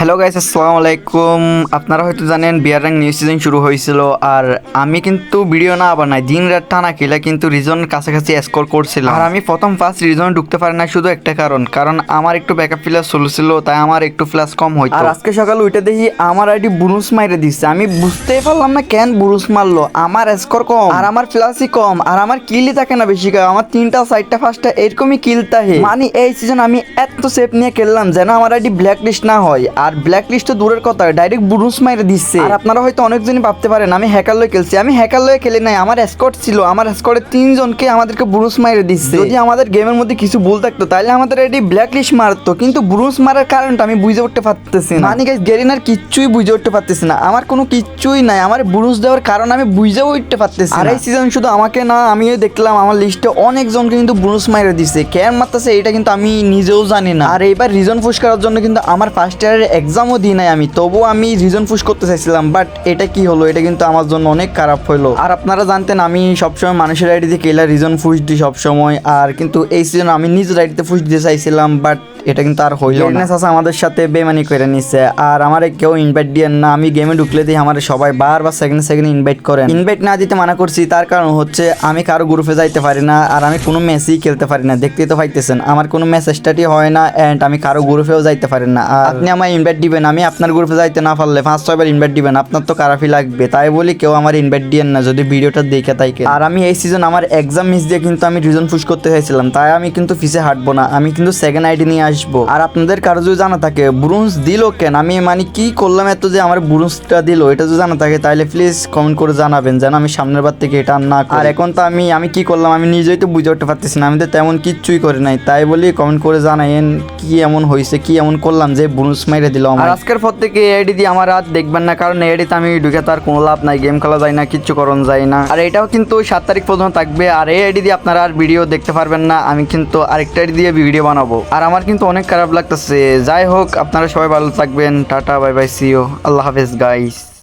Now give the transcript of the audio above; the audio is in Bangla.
হ্যালো গাইস আসসালামু আলাইকুম আপনারা হয়তো জানেন বিয়ার র্যাঙ্ক নিউ সিজন শুরু হয়েছিল আর আমি কিন্তু ভিডিও না বানাই। দিন রাত টানা খেলে কিন্তু রিজন কাছাকাছি স্কোর করছিলাম। আর আমি প্রথম ফার্স্ট রিজনে ঢুকতে পারি না শুধু একটা কারণ। কারণ আমার একটু ব্যাকআপ প্লেয়ার চলছিল তাই আমার একটু ফ্ল্যাশ কম হইতো। আর আজকে সকালে উঠে দেখি আমার আইডি বুরুস মাইরে দিচ্ছে আমি বুঝতেই পারলাম না কেন বুরুস মারলো। আমার স্কোর কম। আর আমার ফ্ল্যাশই কম। আর আমার কিলই থাকে না বেশি করে। আমার তিনটা চারটা ফার্স্টটা এরকমই কিল থাকে। মানে এই সিজন আমি এত সেফ নিয়ে খেললাম যেন আমার আইডি ব্ল্যাক লিস্ট না হয়। আর ব্ল্যাক লিস্ট তো দূরের কথা ডাইরেক্ট বুরুস মাইরে দিচ্ছে। আর আপনারা হয়তো অনেকজনই ভাবতে পারেন আমি হ্যাকার লয়ে খেলছি। আমি হ্যাকার লয়ে খেলি নাই আমার স্কোয়াড ছিল আমার স্কোয়াডের তিনজনকে আমাদেরকে বুরুস মাইরে দিচ্ছে। যদি আমাদের গেমের মধ্যে কিছু ভুল থাকতো তাহলে আমাদের এটি ব্ল্যাক লিস্ট মারতো। কিন্তু বুরুস মারার কারণটা আমি বুঝে উঠতে পারতেছি না। মানে গাইস গেরিনার কিচ্ছুই বুঝে উঠতে পারতেছি না। আমার কোনো কিচ্ছুই নাই আমার বুরুস দেওয়ার কারণ আমি বুঝে উঠতে পারতেছি আর এই সিজন শুধু আমাকে না আমিও দেখলাম আমার লিস্টে অনেকজনকে কিন্তু বুরুস মাইরে দিচ্ছে কেন মারতেছে এটা কিন্তু আমি নিজেও জানি না। আর এইবার রিজন ফুস করার জন্য কিন্তু আমার ফার্স্ট ইয়ারের এক্সামও দিই নাই আমি তবু আমি রিজন ফুস করতে চাইছিলাম বাট এটা কি হলো? এটা কিন্তু আমার জন্য অনেক খারাপ হলো আর আপনারা জানতেন, আমি সবসময় মানুষের আইডিতে কেলা রিজন ফুস দিই সবসময়, আর কিন্তু এই সিজন আমি নিজের আইডিতে ফুস দিতে চাইছিলাম বাট এটা কিন্তু আর হইল না। আছে আমাদের সাথে বেমানি করে নিচ্ছে আর আমার কেউ ইনভাইট দিয়ে না। আমি গেমে ঢুকলে দিই আমার সবাই বারবার সেকেন্ড সেকেন্ড ইনভাইট করেন। ইনভাইট না দিতে মানা করছি, তার কারণ হচ্ছে আমি কারও গ্রুপে যাইতে পারি না, আর আমি কোনো ম্যাচই খেলতে পারি না। দেখতেই তো পাইতেছেন, আমার কোনো ম্যাচ স্টার্টই হয় না অ্যান্ড আমি কারও গ্রুপেও যাইতে পারি না। আর আপনি আমার ইনভাইট দিবেন, আমি আপনার গ্রুপে যাইতে না পারলে পাঁচ ছয়বার ইনভাইট দিবেন, আপনার তো কারাফি লাগবে। তাই বলি কেউ আমার ইনভাইট দিয়েন না, যদি ভিডিওটা দেখে থাকে আর আমি এই সিজন আমার এক্সাম মিস দিয়ে কিন্তু আমি রিজন পুশ করতে চাইছিলাম, তাই আমি কিন্তু ফিসে হাঁটবো না। আমি কিন্তু সেকেন্ড আইডি নিয়ে আসব। আর আপনাদের কারও যদি জানা থাকে ব্রুন্স দিল কেন? আমি মানে কি করলাম এত যে আমার ব্রুন্সটা দিল? এটা যদি জানা থাকে তাহলে প্লিজ কমেন্ট করে জানাবেন যেন আমি সামনের বার থেকে এটা না আর এখন তো আমি আমি কি করলাম? আমি নিজেই তো বুঝে উঠতে পারতেছি না। আমি তো তেমন কিচ্ছুই করি নাই। তাই বলি কমেন্ট করে জানাইন কি এমন হয়েছে কি এমন করলাম যে ব্রুন্স মাইরে দিল আমার আজকের পর থেকে এডি দিয়ে আমার আর দেখবেন না কারণ এডিতে আমি ঢুকে তার কোনো লাভ নাই গেম খেলা যায় না কিচ্ছু করণ যায় না। আর এটাও কিন্তু সাত তারিখ পর্যন্ত থাকবে আর এই আইডি দিয়ে আপনারা আর ভিডিও দেখতে পারবেন না আমি কিন্তু আরেকটা আইডি দিয়ে ভিডিও বানাবো। আর আমার কিন্তু অনেক খারাপ লাগতেছে। যাই হোক, আপনারা সবাই ভালো থাকবেন। টাটা, বাই বাই সিও আল্লাহ হাফেজ গাইস